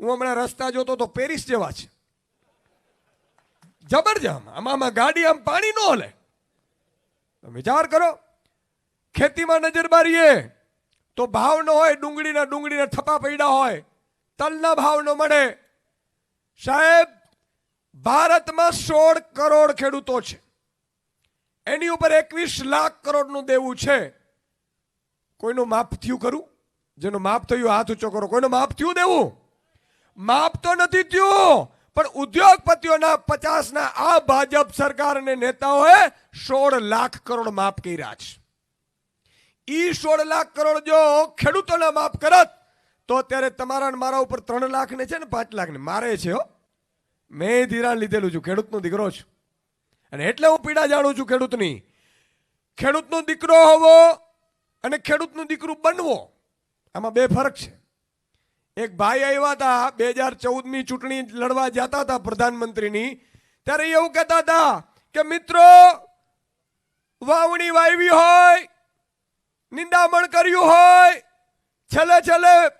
હું હમણાં રસ્તા જોતો તો પેરિસ જેવા છે. જબરજમ આમાં આમાં ગાડી આમ પાણી ન હલે. તમે વિચાર કરો, ખેતીમાં નજર મારીએ તો ભાવ ન હોય, ડુંગળીના ડુંગળીના થપા પડ્યા હોય, તલના ભાવ ન મળે. સાહેબ, ભારતમાં સોળ કરોડ ખેડૂતો છે. એની ઉપર એકવીસ લાખ કરોડનું દેવું છે. કોઈનું માફ થયું ખરું? જેનું માફ થયું, હાથ ઊંચો કરો. કોઈનું માફ થયું દેવું? માફ તો નથી થયું, પણ ઉદ્યોગપતિઓના પચાસના આ ભાજપ સરકાર અને નેતાઓએ સોળ લાખ કરોડ માફ કર્યા છે. ઈ સોળ લાખ કરોડ જો ખેડૂતોના માફ કરત, તો અત્યારે તમારા મારા ઉપર ત્રણ લાખ ને છે ને પાંચ લાખ ને મારે છે હો. મેં ધિરાણ લીધેલું છું, ખેડૂતનો દીકરો છું. અને એટલે હું પીડા જાણું છું ખેડૂતની. ખેડૂતનો દીકરો હોવો અને ખેડૂતનું દીકરું બનવો, આમાં બે ફરક છે. એક ભાઈ આવ્યા હતા બે હજાર ચૌદની ચૂંટણી લડવા જતા હતા પ્રધાનમંત્રીની. ત્યારે એવું કહેતા હતા કે, મિત્રો, વાવણી વાવી હોય, નિંદામણ કર્યું હોય, છેલ્લે છેલ્લે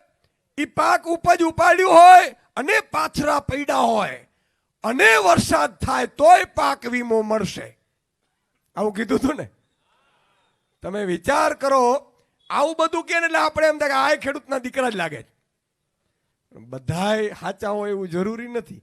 એ પાક ઉપજ ઉપાડ્યું હોય અને પાછરા પૈડા હોય. અને વરસાદ થાય તોય પાક વીમો મળશે. આવું કીધું હતું ને? તમે વિચાર કરો, આવું બધું કે એટલે આપણે એમ થાય કે આ ખેડૂતના દીકરા જ લાગે છે. બધાય સાચા હોય એવું જરૂરી નથી.